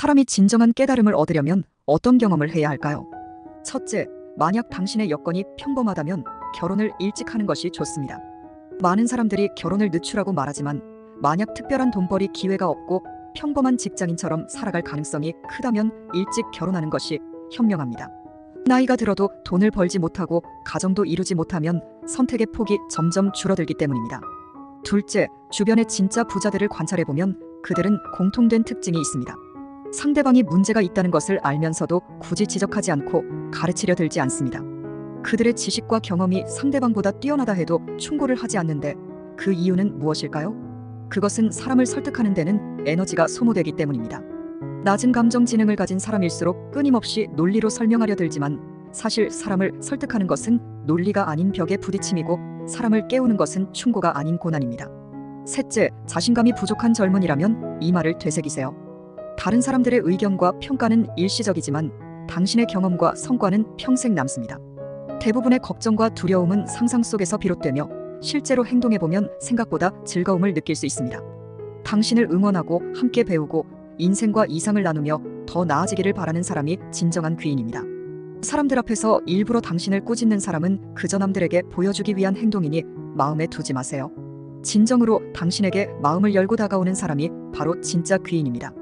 사람이 진정한 깨달음을 얻으려면 어떤 경험을 해야 할까요? 첫째, 만약 당신의 여건이 평범하다면 결혼을 일찍 하는 것이 좋습니다. 많은 사람들이 결혼을 늦추라고 말하지만 만약 특별한 돈벌이 기회가 없고 평범한 직장인처럼 살아갈 가능성이 크다면 일찍 결혼하는 것이 현명합니다. 나이가 들어도 돈을 벌지 못하고 가정도 이루지 못하면 선택의 폭이 점점 줄어들기 때문입니다. 둘째, 주변의 진짜 부자들을 관찰해보면 그들은 공통된 특징이 있습니다. 상대방이 문제가 있다는 것을 알면서도 굳이 지적하지 않고 가르치려 들지 않습니다. 그들의 지식과 경험이 상대방보다 뛰어나다 해도 충고를 하지 않는데 그 이유는 무엇일까요? 그것은 사람을 설득하는 데는 에너지가 소모되기 때문입니다. 낮은 감정 지능을 가진 사람일수록 끊임없이 논리로 설명하려 들지만 사실 사람을 설득하는 것은 논리가 아닌 벽에 부딪힘이고 사람을 깨우는 것은 충고가 아닌 고난입니다. 셋째, 자신감이 부족한 젊은이라면 이 말을 되새기세요. 다른 사람들의 의견과 평가는 일시적이지만 당신의 경험과 성과는 평생 남습니다. 대부분의 걱정과 두려움은 상상 속에서 비롯되며 실제로 행동해보면 생각보다 즐거움을 느낄 수 있습니다. 당신을 응원하고 함께 배우고 인생과 이상을 나누며 더 나아지기를 바라는 사람이 진정한 귀인입니다. 사람들 앞에서 일부러 당신을 꾸짖는 사람은 그저 남들에게 보여주기 위한 행동이니 마음에 두지 마세요. 진정으로 당신에게 마음을 열고 다가오는 사람이 바로 진짜 귀인입니다.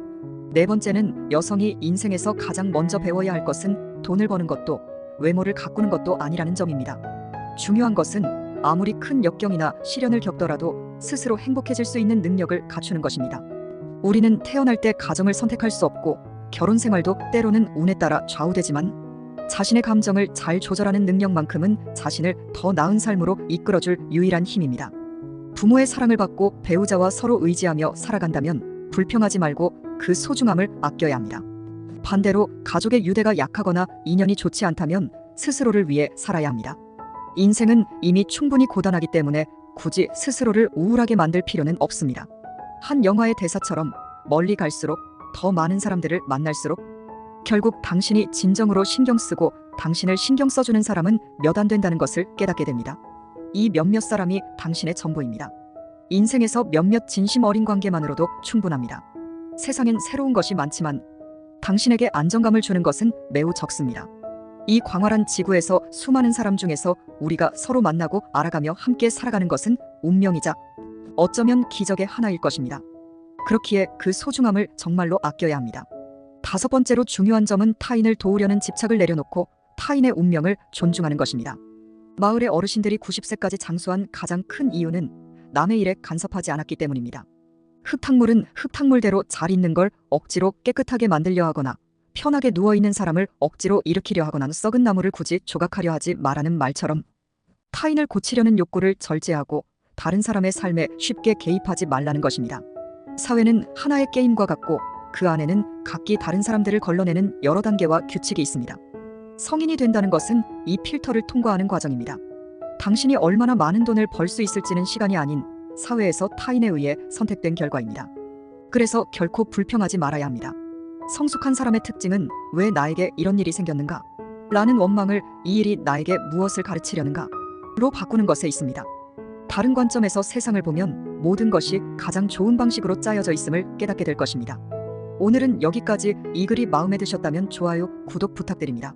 네 번째는 여성이 인생에서 가장 먼저 배워야 할 것은 돈을 버는 것도 외모를 가꾸는 것도 아니라는 점입니다. 중요한 것은 아무리 큰 역경이나 시련을 겪더라도 스스로 행복해질 수 있는 능력을 갖추는 것입니다. 우리는 태어날 때 가정을 선택할 수 없고 결혼 생활도 때로는 운에 따라 좌우되지만 자신의 감정을 잘 조절하는 능력만큼은 자신을 더 나은 삶으로 이끌어줄 유일한 힘입니다. 부모의 사랑을 받고 배우자와 서로 의지하며 살아간다면 불평하지 말고 그 소중함을 아껴야 합니다. 반대로 가족의 유대가 약하거나 인연이 좋지 않다면 스스로를 위해 살아야 합니다. 인생은 이미 충분히 고단하기 때문에 굳이 스스로를 우울하게 만들 필요는 없습니다. 한 영화의 대사처럼 멀리 갈수록 더 많은 사람들을 만날수록 결국 당신이 진정으로 신경 쓰고 당신을 신경 써주는 사람은 몇 안 된다는 것을 깨닫게 됩니다. 이 몇몇 사람이 당신의 전부입니다. 인생에서 몇몇 진심 어린 관계만으로도 충분합니다. 세상엔 새로운 것이 많지만 당신에게 안정감을 주는 것은 매우 적습니다. 이 광활한 지구에서 수많은 사람 중에서 우리가 서로 만나고 알아가며 함께 살아가는 것은 운명이자 어쩌면 기적의 하나일 것입니다. 그렇기에 그 소중함을 정말로 아껴야 합니다. 다섯 번째로 중요한 점은 타인을 도우려는 집착을 내려놓고 타인의 운명을 존중하는 것입니다. 마을의 어르신들이 90세까지 장수한 가장 큰 이유는 남의 일에 간섭하지 않았기 때문입니다. 흙탕물은 흙탕물대로 잘 있는 걸 억지로 깨끗하게 만들려 하거나 편하게 누워 있는 사람을 억지로 일으키려 하거나 썩은 나무를 굳이 조각하려 하지 말라는 말처럼 타인을 고치려는 욕구를 절제하고 다른 사람의 삶에 쉽게 개입하지 말라는 것입니다. 사회는 하나의 게임과 같고 그 안에는 각기 다른 사람들을 걸러내는 여러 단계와 규칙이 있습니다. 성인이 된다는 것은 이 필터를 통과하는 과정입니다. 당신이 얼마나 많은 돈을 벌 수 있을지는 시간이 아닌 사회에서 타인에 의해 선택된 결과입니다. 그래서 결코 불평하지 말아야 합니다. 성숙한 사람의 특징은 왜 나에게 이런 일이 생겼는가? 라는 원망을 이 일이 나에게 무엇을 가르치려는가? 로 바꾸는 것에 있습니다. 다른 관점에서 세상을 보면 모든 것이 가장 좋은 방식으로 짜여져 있음을 깨닫게 될 것입니다. 오늘은 여기까지 이 글이 마음에 드셨다면 좋아요, 구독 부탁드립니다.